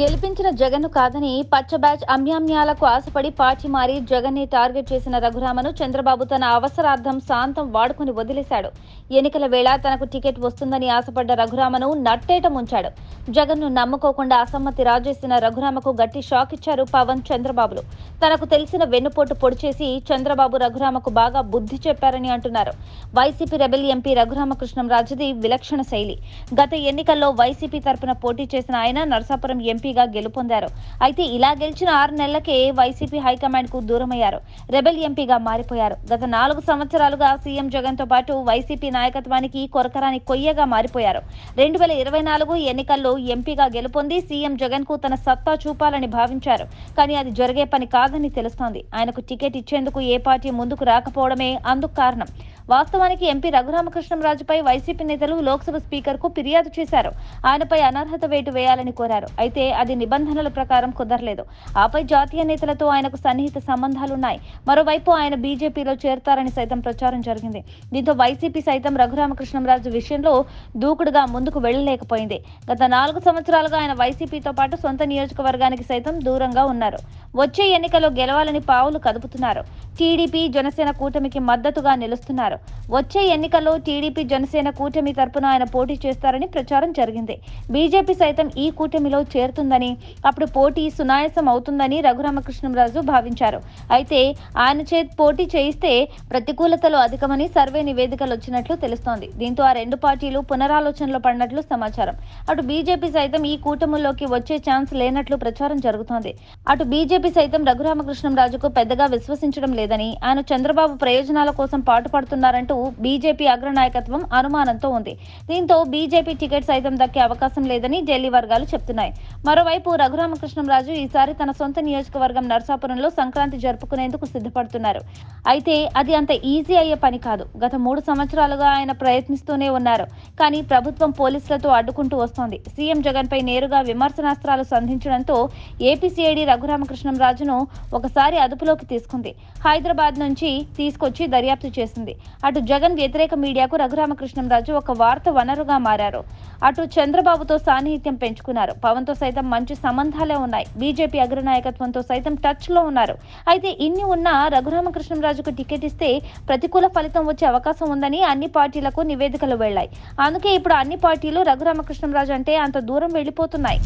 గెలిపించిన జగన్ కాదని పచ్చ బ్యాచ్ అమ్యామ్యాలకు ఆశపడి పార్టీ మారి జగన్ని టార్గెట్ చేసిన రఘురామను చంద్రబాబు తన అవసరార్థం శాంతం వాడుకుని వదిలేశాడు. ఎన్నికల వేళ తనకు టికెట్ వస్తుందని ఆశపడ్డ రఘురామను నట్టేట ముంచాడు. జగన్ను నమ్ముకోకుండా అసమ్మతి రాజేసిన రఘురామకు గట్టి షాక్ ఇచ్చారు పవన్ చంద్రబాబులు. తనకు తెలిసిన వెన్నుపోటు పొడి చేసి చంద్రబాబు రఘురామకు బాగా బుద్ధి చెప్పారని అంటున్నారు. వైసీపీ రెబెల్ ఎంపీ రఘురామకృష్ణం రాజుది విలక్షణ శైలి. గత ఎన్నికల్లో వైసీపీ తరపున పోటీ చేసిన ఆయన నరసాపురం ఎంపీగా గెలుపొందారు. అయితే ఇలా గెలిచిన ఆరు నెలలకే వైసీపీ హైకమాండ్కు దూరమయ్యారు. రెబెల్ ఎంపీగా మారిపోయారు. గత నాలుగు సంవత్సరాలుగా సీఎం జగన్తో పాటు వైసీపీ నాయకత్వానికి కొరకరాని కొయ్యగా మారిపోయారు. రెండు వేల ఇరవై నాలుగు ఎన్నికల్లో ఎంపీగా గెలుపొంది సీఎం జగన్కు తన సత్తా చూపాలని భావించారు. కానీ అది జరిగే పని కాదని తెలుస్తోంది. ఆయనకు టికెట్ ఇచ్చేందుకు ఏ పార్టీ ముందుకు రాకపోవడమే అందుకు కారణం. వాస్తవానికి ఎంపీ రఘురామకృష్ణంరాజుపై వైసీపీ నేతలు లోక్సభ స్పీకర్కు ఫిర్యాదు చేశారు. ఆయనపై అనర్హత వేటు వేయాలని కోరారు. అయితే అది నిబంధనల ప్రకారం కుదరలేదు. ఆపై జాతీయ నేతలతో ఆయనకు సన్నిహిత సంబంధాలున్నాయి. మరోవైపు ఆయన బీజేపీలో చేరతారని సైతం ప్రచారం జరిగింది. దీంతో వైసీపీ సైతం రఘురామకృష్ణంరాజు విషయంలో దూకుడుగా ముందుకు వెళ్ళలేకపోయింది గత నాలుగు సంవత్సరాలుగా ఆయన వైసీపీతో పాటు సొంత నియోజకవర్గానికి సైతం దూరంగా ఉన్నారు. వచ్చే ఎన్నికల్లో గెలవాలని పావులు కదుపుతున్నారు. టీడీపీ జనసేన కూటమికి మద్దతుగా నిలుస్తున్నారు. వచ్చే ఎన్నికల్లో టీడీపీ జనసేన కూటమి తరపున ఆయన పోటీ చేస్తారని ప్రచారం జరిగింది. బీజేపీ సైతం ఈ కూటమిలో చేరుతుందని అప్పుడు పోటీ సునాయాసం అవుతుందని రఘురామకృష్ణరాజు భావించారు. అయితే ఆయన చే పోటీ చేయిస్తే ప్రతికూలతలు అధికమని సర్వే నివేదికలు వచ్చినట్లు తెలుస్తోంది. దీంతో ఆ రెండు పార్టీలు పునరాలోచనలో పడినట్లు సమాచారం. అటు బీజేపీ సైతం ఈ కూటమిలోకి వచ్చే ఛాన్స్ లేనట్లు ప్రచారం జరుగుతోంది. అటు బీజేపీ సైతం రఘురామకృష్ణంరాజుకు పెద్దగా విశ్వసించడం లేదని ఆయన చంద్రబాబు ప్రయోజనాల కోసం పాటుపడుతున్నారంటూ బీజేపీ అగ్రనాయకత్వం అనుమానంతో ఉంది. దీంతో బీజేపీ టికెట్ సైతం దక్కే అవకాశం లేదని ఢిల్లీ వర్గాలు చెప్తున్నాయి. మరోవైపు రఘురామకృష్ణంరాజు ఈసారి తన సొంత నియోజకవర్గం నర్సాపురంలో సంక్రాంతి జరుపుకునేందుకు సిద్ధపడుతున్నారు. అయితే అది అంత ఈజీ అయ్యే పని కాదు. గత మూడు సంవత్సరాలుగా ఆయన ప్రయత్నిస్తూనే ఉన్నారు. కానీ ప్రభుత్వం పోలీసులతో అడ్డుకుంటూ వస్తోంది. సీఎం జగన్ పై నేరుగా విమర్శనాస్త్రాలు సంధించడంతో ఏపీసీఐడి రాజును ఒకసారి అదుపులోకి తీసుకుంది. హైదరాబాద్ నుంచి తీసుకొచ్చి దర్యాప్తు చేసింది. అటు జగన్ వ్యతిరేక మీడియాకు రఘురామకృష్ణంరాజు ఒక వార్త వనరుగా మారారు. అటు చంద్రబాబుతో సాన్నిహిత్యం పెంచుకున్నారు. పవన్తో సైతం మంచి సంబంధాలే ఉన్నాయి. బీజేపీ అగ్రనాయకత్వంతో సైతం టచ్లో ఉన్నారు. అయితే ఇన్ని ఉన్నా రఘురామకృష్ణంరాజుకు టికెట్ ఇస్తే ప్రతికూల ఫలితం వచ్చే అవకాశం ఉందని అన్ని పార్టీలకు నివేదికలు వెళ్ళాయి అందుకే ఇప్పుడు అన్ని పార్టీలు రఘురామకృష్ణంరాజు అంటే అంత దూరం వెళ్ళిపోతున్నాయి.